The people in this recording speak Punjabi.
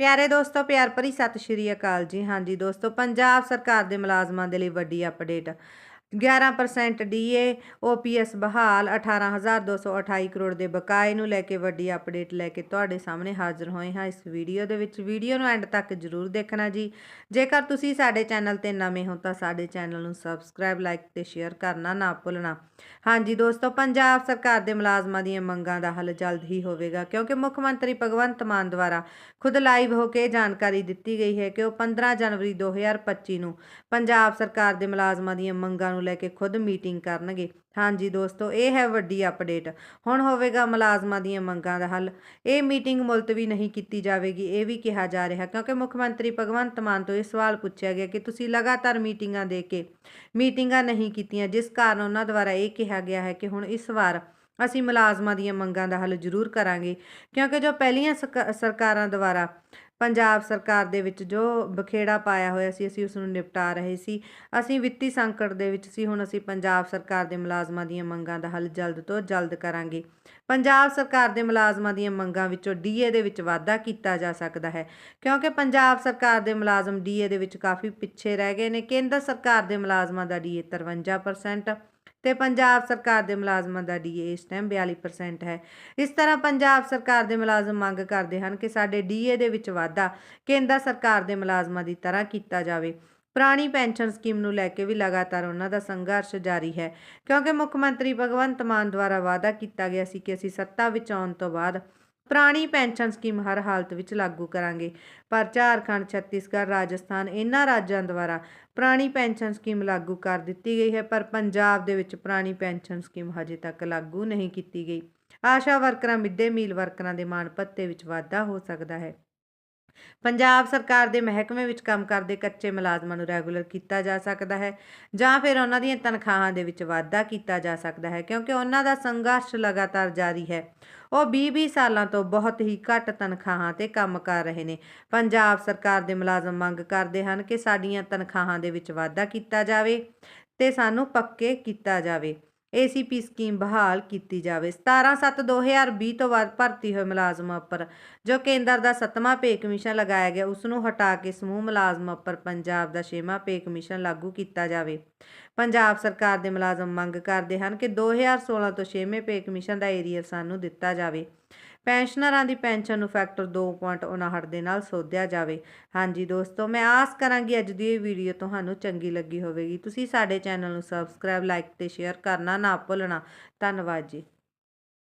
ਪਿਆਰੇ ਦੋਸਤੋ, ਪਿਆਰ ਭਰੀ ਸਤਿ ਸ਼੍ਰੀ ਅਕਾਲ ਜੀ। ਹਾਂਜੀ ਦੋਸਤੋ, ਪੰਜਾਬ ਸਰਕਾਰ ਦੇ ਮੁਲਾਜ਼ਮਾਂ ਦੇ ਲਈ ਵੱਡੀ ਅਪਡੇਟ 11% ਡੀਏ ਓਪੀਐਸ ਬਹਾਲ 18228 ਕਰੋੜ ਦੇ ਬਕਾਏ ਨੂੰ ਲੈ ਕੇ ਵੱਡੀ ਅਪਡੇਟ ਲੈ ਕੇ ਤੁਹਾਡੇ ਸਾਹਮਣੇ ਹਾਜ਼ਰ ਹੋਏ ਹਾਂ। ਇਸ ਵੀਡੀਓ ਦੇ ਵਿੱਚ ਵੀਡੀਓ ਨੂੰ ਐਂਡ ਤੱਕ ਜਰੂਰ ਦੇਖਣਾ ਜੀ। ਜੇਕਰ ਤੁਸੀਂ ਸਾਡੇ ਚੈਨਲ ਤੇ ਨਵੇਂ ਹੋ ਤਾਂ ਸਾਡੇ ਚੈਨਲ ਨੂੰ ਸਬਸਕ੍ਰਾਈਬ, ਲਾਈਕ ਤੇ ਸ਼ੇਅਰ ਕਰਨਾ ਨਾ ਭੁੱਲਣਾ। ਹਾਂਜੀ ਦੋਸਤੋ, ਪੰਜਾਬ ਸਰਕਾਰ ਦੇ ਮੁਲਾਜ਼ਮਾਂ ਦੀਆਂ ਮੰਗਾਂ ਦਾ ਹੱਲ ਜਲਦ ਹੀ ਹੋਵੇਗਾ ਕਿਉਂਕਿ ਮੁੱਖ ਮੰਤਰੀ ਭਗਵੰਤ ਮਾਨ ਦੁਆਰਾ ਖੁਦ ਲਾਈਵ ਹੋ ਕੇ ਜਾਣਕਾਰੀ ਦਿੱਤੀ ਗਈ ਹੈ ਕਿ ਉਹ 15 ਜਨਵਰੀ 2025 ਨੂੰ ਪੰਜਾਬ ਸਰਕਾਰ ਦੇ ਮੁਲਾਜ਼ਮਾਂ ਦੀਆਂ ਮੰਗਾਂ ਨੂੰ ਲੈ ਕੇ ਖੁਦ ਮੀਟਿੰਗ ਕਰਨਗੇ। ਹਾਂਜੀ ਦੋਸਤੋ, ਇਹ ਹੈ ਵੱਡੀ ਅਪਡੇਟ। ਹੁਣ ਹੋਵੇਗਾ ਮੁਲਾਜ਼ਮਾਂ ਦੀਆਂ ਮੰਗਾਂ ਦਾ ਹੱਲ। ਇਹ ਮੀਟਿੰਗ ਮੁਲਤਵੀ ਨਹੀਂ ਕੀਤੀ ਜਾਵੇਗੀ, ਇਹ ਵੀ ਕਿਹਾ ਜਾ ਰਿਹਾ ਕਿਉਂਕਿ ਮੁੱਖ ਮੰਤਰੀ ਭਗਵੰਤ ਮਾਨ ਤੋਂ ਇਹ ਸਵਾਲ ਪੁੱਛਿਆ ਗਿਆ ਕਿ ਤੁਸੀਂ ਲਗਾਤਾਰ ਮੀਟਿੰਗਾਂ ਦੇ ਕੇ ਮੀਟਿੰਗਾਂ ਨਹੀਂ ਕੀਤੀਆਂ, ਜਿਸ ਕਾਰਨ ਉਹਨਾਂ ਦੁਆਰਾ ਇਹ ਕਿਹਾ ਗਿਆ ਹੈ ਕਿ ਹੁਣ ਇਸ ਵਾਰ ਅਸੀਂ ਮੁਲਾਜ਼ਮਾਂ ਦੀਆਂ ਮੰਗਾਂ ਦਾ ਹੱਲ ਜ਼ਰੂਰ ਕਰਾਂਗੇ। ਕਿਉਂਕਿ ਜੋ ਪਹਿਲੀਆਂ ਸਰਕਾ- ਸਰਕਾਰਾਂ ਦੁਆਰਾ ਪੰਜਾਬ ਸਰਕਾਰ ਦੇ ਵਿੱਚ ਜੋ ਬਖੇੜਾ ਪਾਇਆ ਹੋਇਆ ਸੀ, ਅਸੀਂ ਉਸ ਨੂੰ ਨਿਪਟਾ ਰਹੇ ਸੀ। ਅਸੀਂ ਵਿੱਤੀ ਸੰਕਟ ਦੇ ਵਿੱਚ ਸੀ, ਹੁਣ ਅਸੀਂ ਪੰਜਾਬ ਸਰਕਾਰ ਦੇ ਮੁਲਾਜ਼ਮਾਂ ਦੀਆਂ ਮੰਗਾਂ ਦਾ ਹੱਲ ਜਲਦ ਤੋਂ ਜਲਦ ਕਰਾਂਗੇ। ਪੰਜਾਬ ਸਰਕਾਰ ਦੇ ਮੁਲਾਜ਼ਮਾਂ ਦੀਆਂ ਮੰਗਾਂ ਵਿੱਚੋਂ ਡੀਏ ਦੇ ਵਿੱਚ ਵਾਧਾ ਕੀਤਾ ਜਾ ਸਕਦਾ ਹੈ। ਕਿਉਂਕਿ ਪੰਜਾਬ ਸਰਕਾਰ ਦੇ ਮੁਲਾਜ਼ਮ ਡੀਏ ਦੇ ਵਿੱਚ ਕਾਫੀ ਪਿੱਛੇ ਰਹਿ ਗਏ ਨੇ। ਕੇਂਦਰ ਸਰਕਾਰ ਦੇ ਮੁਲਾਜ਼ਮਾਂ ਦਾ ਡੀਏ 53% ਤੇ ਪੰਜਾਬ ਸਰਕਾਰ ਦੇ ਮੁਲਾਜ਼ਮਾਂ ਦਾ ਡੀਏ ਇਸ ਟਾਈਮ 42% ਹੈ। ਇਸ ਤਰ੍ਹਾਂ ਪੰਜਾਬ ਸਰਕਾਰ ਦੇ ਮੁਲਾਜ਼ਮ ਮੰਗ ਕਰਦੇ ਹਨ ਕਿ ਸਾਡੇ ਡੀਏ ਦੇ ਵਿੱਚ ਵਾਧਾ ਕੇਂਦਰ ਸਰਕਾਰ ਦੇ ਮੁਲਾਜ਼ਮਾਂ ਦੀ ਤਰ੍ਹਾਂ ਕੀਤਾ ਜਾਵੇ। ਪੁਰਾਣੀ ਪੈਨਸ਼ਨ ਸਕੀਮ ਨੂੰ ਲੈ ਕੇ ਵੀ ਲਗਾਤਾਰ ਉਹਨਾਂ ਦਾ ਸੰਘਰਸ਼ ਜਾਰੀ ਹੈ, ਕਿਉਂਕਿ ਮੁੱਖ ਮੰਤਰੀ ਭਗਵੰਤ ਮਾਨ ਦੁਆਰਾ ਵਾਅਦਾ ਕੀਤਾ ਗਿਆ ਸੀ ਕਿ ਅਸੀਂ ਸੱਤਾ ਵਿੱਚ ਆਉਣ ਤੋਂ ਬਾਅਦ ਪੁਰਾਣੀ ਪੈਨਸ਼ਨ ਸਕੀਮ ਹਰ ਹਾਲਤ ਵਿੱਚ ਲਾਗੂ ਕਰਾਂਗੇ। ਪਰ ਝਾਰਖੰਡ, ਛੱਤੀਸਗੜ੍ਹ, ਰਾਜਸਥਾਨ ਇਹਨਾਂ ਰਾਜਾਂ ਦੁਆਰਾ ਪੁਰਾਣੀ ਪੈਨਸ਼ਨ ਸਕੀਮ ਲਾਗੂ ਕਰ ਦਿੱਤੀ ਗਈ ਹੈ, ਪਰ ਪੰਜਾਬ ਦੇ ਵਿੱਚ ਪੁਰਾਣੀ ਪੈਨਸ਼ਨ ਸਕੀਮ ਹਜੇ ਤੱਕ ਲਾਗੂ ਨਹੀਂ ਕੀਤੀ ਗਈ। ਆਸ਼ਾ ਵਰਕਰਾਂ, ਮਿੱਡੇ ਮੀਲ ਵਰਕਰਾਂ ਦੇ ਮਾਣ ਭੱਤੇ ਵਿੱਚ ਵਾਧਾ ਹੋ ਸਕਦਾ ਹੈ। ਪੰਜਾਬ ਸਰਕਾਰ ਦੇ ਮਹਿਕਮੇ ਵਿੱਚ ਕੰਮ ਕਰਦੇ ਕੱਚੇ ਮੁਲਾਜ਼ਮਾਂ ਨੂੰ ਰੈਗੂਲਰ ਕੀਤਾ ਜਾ ਸਕਦਾ ਹੈ ਜਾਂ ਫਿਰ ਉਹਨਾਂ ਦੀਆਂ ਤਨਖਾਹਾਂ ਦੇ ਵਿੱਚ ਵਾਧਾ ਕੀਤਾ ਜਾ ਸਕਦਾ ਹੈ, ਕਿਉਂਕਿ ਉਹਨਾਂ ਦਾ ਸੰਘਰਸ਼ ਲਗਾਤਾਰ ਜਾਰੀ ਹੈ। ਉਹ 20-20 ਸਾਲਾਂ ਤੋਂ ਬਹੁਤ ਹੀ ਘੱਟ ਤਨਖਾਹਾਂ ਤੇ ਕੰਮ ਕਰ ਰਹੇ ਨੇ। ਪੰਜਾਬ ਸਰਕਾਰ ਦੇ ਮੁਲਾਜ਼ਮ ਮੰਗ ਕਰਦੇ ਹਨ ਕਿ ਸਾਡੀਆਂ ਤਨਖਾਹਾਂ ਦੇ ਵਿੱਚ ਵਾਧਾ ਕੀਤਾ ਜਾਵੇ ਤੇ ਸਾਨੂੰ ਪੱਕੇ ਕੀਤਾ ਜਾਵੇ। ਏਸੀਪੀ ਸਕੀਮ ਬਹਾਲ ਕੀਤੀ ਜਾਵੇ। 17/7/2020 ਤੋਂ ਬਾਅਦ ਭਰਤੀ ਹੋਏ ਮੁਲਾਜ਼ਮਾਂ ਉੱਪਰ, ਜੋ ਕੇਂਦਰ ਦਾ ਸੱਤਵਾਂ ਪੇ ਕਮਿਸ਼ਨ ਲਗਾਇਆ ਗਿਆ, ਉਸ ਨੂੰ ਹਟਾ ਕੇ ਸਮੂਹ ਮੁਲਾਜ਼ਮਾਂ ਉੱਪਰ ਪੰਜਾਬ ਦਾ ਛੇਵਾਂ ਪੇ ਕਮਿਸ਼ਨ ਲਾਗੂ ਕੀਤਾ ਜਾਵੇ। ਪੰਜਾਬ ਸਰਕਾਰ ਦੇ ਮੁਲਾਜ਼ਮ ਮੰਗ ਕਰਦੇ ਹਨ ਕਿ 2016 ਤੋਂ ਛੇਵੇਂ ਪੇ ਕਮਿਸ਼ਨ ਦਾ ਏਰੀਅਰ ਸਾਨੂੰ ਦਿੱਤਾ ਜਾਵੇ। ਪੈਨਸ਼ਨਰਾਂ ਦੀ ਪੈਨਸ਼ਨ ਨੂੰ ਫੈਕਟਰ 2.59 ਦੇ ਨਾਲ ਸੋਧਿਆ ਜਾਵੇ। ਹਾਂਜੀ ਦੋਸਤੋ, ਮੈਂ ਆਸ ਕਰਾਂਗੀ ਅੱਜ ਦੀ ਇਹ ਵੀਡੀਓ ਤੁਹਾਨੂੰ ਚੰਗੀ ਲੱਗੀ ਹੋਵੇਗੀ। ਤੁਸੀਂ ਸਾਡੇ ਚੈਨਲ ਨੂੰ ਸਬਸਕ੍ਰਾਈਬ, ਲਾਈਕ ਤੇ ਸ਼ੇਅਰ ਕਰਨਾ ਨਾ ਭੁੱਲਣਾ। ਧੰਨਵਾਦ ਜੀ।